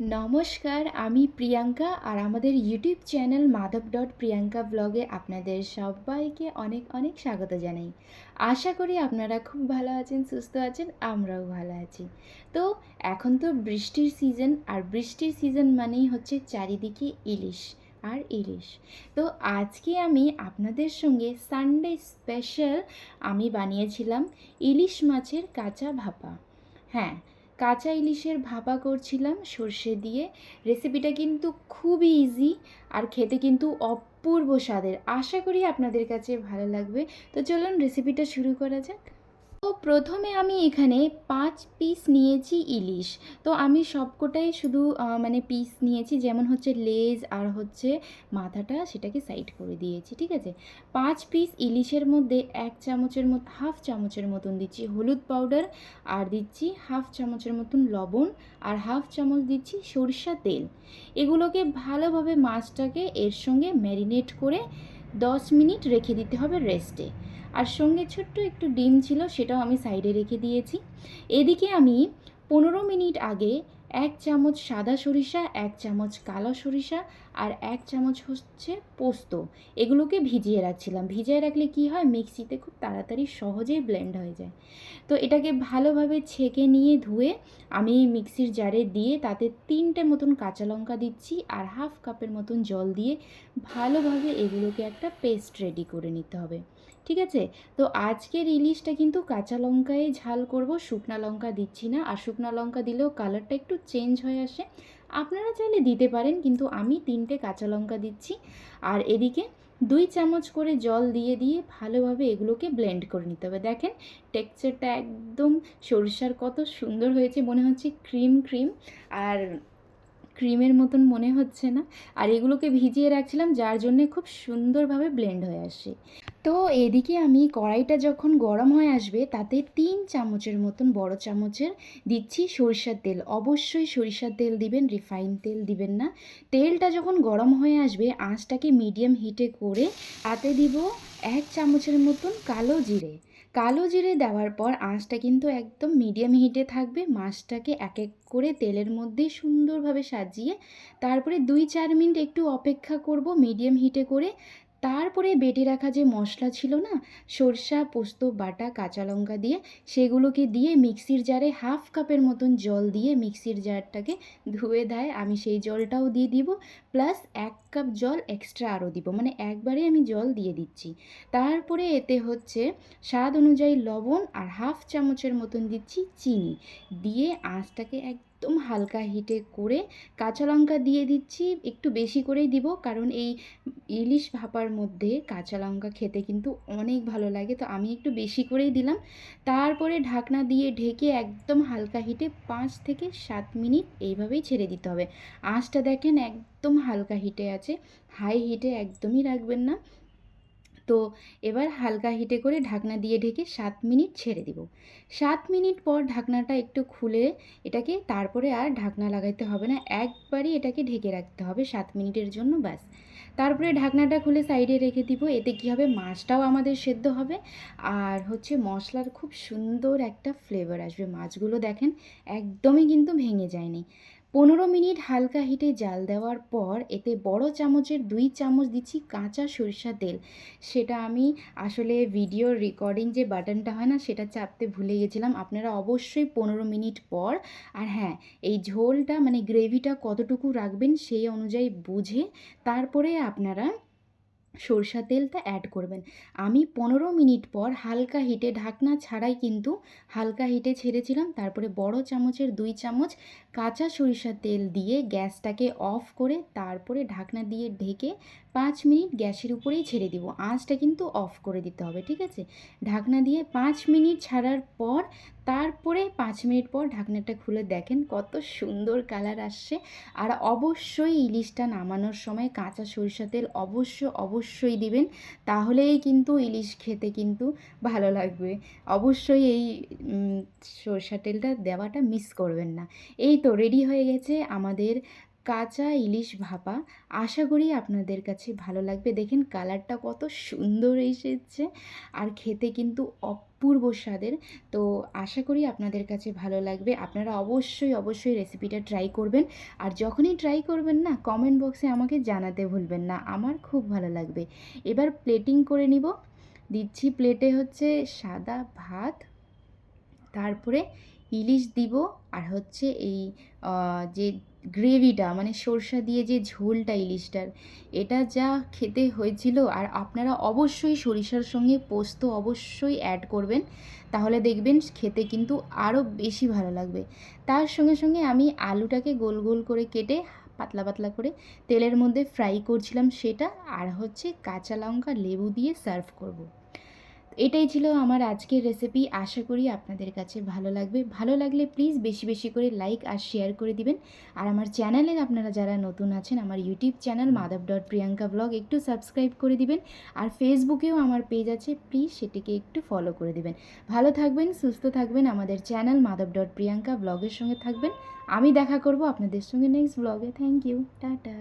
নমস্কার, আমি প্রিয়াঙ্কা আর আমাদের YouTube channel Madhab dot Priyanka ব্লগে আপনাদের সবাইকে অনেক অনেক স্বাগত জানাই। আশা করি আপনারা খুব ভালো আছেন, সুস্থ আছেন, আমরাও ভালো আছি। তো এখন তো বৃষ্টির সিজন আর বৃষ্টির সিজন মানেই হচ্ছে চারিদিকে ইলিশ আর ইলিশ। তো আজকে আমি আপনাদের সঙ্গে সানডে স্পেশাল আমি বানিয়েছিলাম ইলিশ মাছের কাঁচা ভাপা। হ্যাঁ কাঁচা ইলিশের ভাপা করছিলাম সর্ষে দিয়ে। রেসিপিটা কিন্তু খুবই ইজি আর খেতে কিন্তু অপূর্ব স্বাদের। আশা করি আপনাদের কাছে ভালো লাগবে। তো চলুন রেসিপিটা শুরু করা যাক। তো প্রথমে আমি এখানে পাঁচ পিস নিয়েছি ইলিশ। তো আমি সবকটাই শুধু মানে পিস নিয়েছি, যেমন হচ্ছে লেজ আর হচ্ছে মাথাটা সেটাকে সাইড করে দিয়েছি, ঠিক আছে? পাঁচ পিস ইলিশের মধ্যে এক চামচের মতো, হাফ চামচের মতন দিচ্ছি হলুদ পাউডার আর দিচ্ছি হাফ চামচের মতন লবণ আর হাফ চামচ দিচ্ছি সরিষা তেল। এগুলোকে ভালোভাবে মাছটাকে এর সঙ্গে ম্যারিনেট করে দশ মিনিট রেখে দিতে হবে রেস্টে আর সঙ্গে ছোট্ট একটু ডিম ছিল, সেটাও আমি সাইডে রেখে দিয়েছি। এদিকে আমি পনেরো মিনিট আগে এক চামচ সাদা সরিষা, এক চামচ কালো সরিষা আর এক চামচ হচ্ছে পোস্ত। এগুলোকে ভিজিয়ে রাখছিলাম। ভিজিয়ে রাখলে কি হয়? মিক্সিতে খুব তাড়াতাড়ি সহজেই ব্লেন্ড হয়ে যায়। তো এটাকে ভালোভাবে ছেঁকে নিয়ে ধুয়ে আমি মিক্সির জারে দিয়ে তাতে তিনটে মতন কাঁচা লঙ্কা দিচ্ছি আর হাফ কাপের মতন জল দিয়ে ভালোভাবে এগুলোকে একটা পেস্ট রেডি করে নিতে হবে। ঠিক আছে? তো আজকের ইলিশটা কিন্তু কাঁচা লঙ্কায় ঝাল করব, শুকনা লঙ্কা দিচ্ছি না। আর শুকনা লঙ্কা দিলেও কালারটা একটু চেঞ্জ হয়ে আসে। আপনারা চাইলে দিতে পারেন, কিন্তু আমি তিনটে কাঁচা লঙ্কা দিচ্ছি। আর এদিকে দুই চামচ করে জল দিয়ে দিয়ে ভালোভাবে এগুলোকে ব্লেন্ড করে নিতে হবে। দেখেন, টেক্সচারটা একদম সরিষার কত সুন্দর হয়েছে, মনে হচ্ছে ক্রিম ক্রিম। আর ক্রিমের মতন মনে হচ্ছে না। আর এগুলোকে ভিজিয়ে রাখছিলাম, যার জন্যে খুব সুন্দরভাবে ব্লেন্ড হয়ে আসে। তো এদিকে আমি কড়াইটা যখন গরম হয়ে আসবে, তাতে তিন চামচের মতন বড় চামচের দিচ্ছি সরিষার তেল। অবশ্যই সরিষার তেল দিবেন, রিফাইন তেল দিবেন না। তেলটা যখন গরম হয়ে আসবে, আঁচটাকে মিডিয়াম হিটে করে তাতে দিব এক চামচের মতন কালো জিরে। কালো জিরে দেওয়ার পর আঁচটা কিন্তু একদম মিডিয়াম হিটে থাকবে। মাছটাকে এক এক করে তেলের মধ্যে সুন্দরভাবে সাজিয়ে তারপরে দুই চার মিনিট একটু অপেক্ষা করব মিডিয়াম হিটে করে। তারপরে বেটে রাখা যে মশলা ছিল না, সরষা, পোস্ত, বাটা, কাঁচা লঙ্কা দিয়ে, সেগুলোকে দিয়ে মিক্সির জারে হাফ কাপের মতন জল দিয়ে মিক্সির জারটাকে ধুয়ে দেয়। আমি সেই জলটাও দিয়ে দিব, প্লাস এক কাপ জল এক্সট্রা আরও দিব মানে একবারে আমি জল দিয়ে দিচ্ছি। তারপরে এতে হচ্ছে স্বাদ অনুযায়ী লবণ আর হাফ চামচের মতন দিচ্ছি চিনি। দিয়ে আঁচটাকে একদম হালকা হিটে করে কাঁচা লঙ্কা দিয়ে দিচ্ছি, একটু বেশি করেই দিব। কারণ এই ইলিশ ভাপার মধ্যে কাঁচা লঙ্কা খেতে কিন্তু অনেক ভালো লাগে। তো আমি একটু বেশি করেই দিলাম। তারপরে ঢাকনা দিয়ে ঢেকে একদম হালকা হিটে পাঁচ থেকে সাত মিনিট এইভাবেই ছেড়ে দিতে হবে। আঁচটা দেখেন একদম হালকা হিটে আছে। হাই হিটে একদমই রাখবেন না। তো এবার হালকা হিটে করে ঢাকনা দিয়ে ঢেকে সাত মিনিট ছেড়ে দিব। সাত মিনিট পর ঢাকনাটা একটু খুলে এটাকে তারপরে আর ঢাকনা লাগাইতে হবে না, একবারই এটাকে ঢেকে রাখতে হবে সাত মিনিটের জন্য ব্যাস। তারপরে ঢাকনাটা খুলে সাইডে রেখে দিব, এতে কী হবে? মাছটাও আমাদের সেদ্ধ হবে। আর হচ্ছে মশলার খুব সুন্দর একটা ফ্লেভার আসবে। মাছগুলো দেখেন একদমই কিন্তু ভেঙে যায়নি। পনেরো মিনিট হালকা হিটে জাল দেওয়ার পর এতে বড় চামচের দুই চামচ দিচ্ছি কাঁচা সরিষা তেল। সেটা আমি আসলে ভিডিও রেকর্ডিং যে বাটনটা হয় না, সেটা চাপতে ভুলে গেছিলাম। আপনারা অবশ্যই পনেরো মিনিট পর, আর হ্যাঁ এই ঝোলটা মানে গ্রেভিটা কতটুকু রাখবেন সেই অনুযায়ী বুঝে তারপরে আপনারা সরষা তেলটা অ্যাড করবেন। আমি পনেরো মিনিট পর হালকা হিটে ঢাকনা ছাড়াই কিন্তু হালকা হিটে ছেড়েছিলাম, তারপরে বড় চামচের দুই চামচ কাঁচা সরিষার তেল দিয়ে গ্যাসটাকে অফ করে তারপরে ঢাকনা দিয়ে ঢেকে পাঁচ মিনিট গ্যাসের উপরেই ছেড়ে দিব। আঁচটা কিন্তু অফ করে দিতে হবে, ঠিক আছে? ঢাকনা দিয়ে পাঁচ মিনিট ছাড়ার পর, তারপরে পাঁচ মিনিট পর ঢাকনাটা খুলে দেখেন কত সুন্দর কালার আসছে। আর অবশ্যই ইলিশটা নামানোর সময় কাঁচা সরিষা তেল অবশ্য অবশ্যই দিবেন, তাহলেই কিন্তু ইলিশ খেতে কিন্তু ভালো লাগবে। অবশ্যই এই সরষা তেলটা দেওয়াটা মিস করবেন না। এই তো রেডি হয়ে গেছে আমাদের কাঁচা ইলিশ ভাপা, আশা করি আপনাদের কাছে ভালো লাগবে। দেখেন কালারটা কত সুন্দর এসেছে আর খেতে কিন্তু অপূর্ব স্বাদের। তো আশা করি আপনাদের কাছে ভালো লাগবে। আপনারা অবশ্যই অবশ্যই রেসিপিটা ট্রাই করবেন। আর যখনই ট্রাই করবেন না কমেন্ট বক্সে আমাকে জানাতে ভুলবেন না। আমার খুব ভালো লাগবে। এবার প্লেটিং করে নিব। দিচ্ছি প্লেটে হচ্ছে সাদা ভাত, তারপরে ইলিশ দিব। আর হচ্ছে এই যে গ্রেভিটা মানে সরষা দিয়ে যে ঝোলটা ইলিশটার, এটা যা খেতে হয়েছিল আর আপনারা অবশ্যই সরিষার সঙ্গে পোস্ত অবশ্যই অ্যাড করবেন তাহলে দেখবেন খেতে কিন্তু আরও বেশি ভালো লাগবে তার সঙ্গে সঙ্গে আমি আলুটাকে গোল গোল করে কেটে, পাতলা পাতলা করে তেলের মধ্যে ফ্রাই করছিলাম সেটা, আর হচ্ছে কাঁচা লঙ্কা লেবু দিয়ে সার্ভ করব। এটাই ছিল আমার আজকের রেসিপি আশা করি আপনাদের কাছে ভালো লাগবে। ভালো লাগলে প্লিজ বেশি বেশি করে লাইক আর শেয়ার করে দিবেন। আর আমার চ্যানেলে আপনারা যারা নতুন আছেন আমার YouTube channel Madhab dot Priyanka blog একটু সাবস্ক্রাইব করে দিবেন। আর ফেসবুকেও আমার পেজ আছে প্লিজ সেটিকে একটু ফলো করে দিবেন। ভালো থাকবেন সুস্থ থাকবেন আমাদের চ্যানেল মাধব ডট প্রিয়াঙ্কা ব্লগের সঙ্গে থাকবেন। আমি দেখা করব আপনাদের সঙ্গে নেক্সট ব্লগে থ্যাংক ইউ টাটা।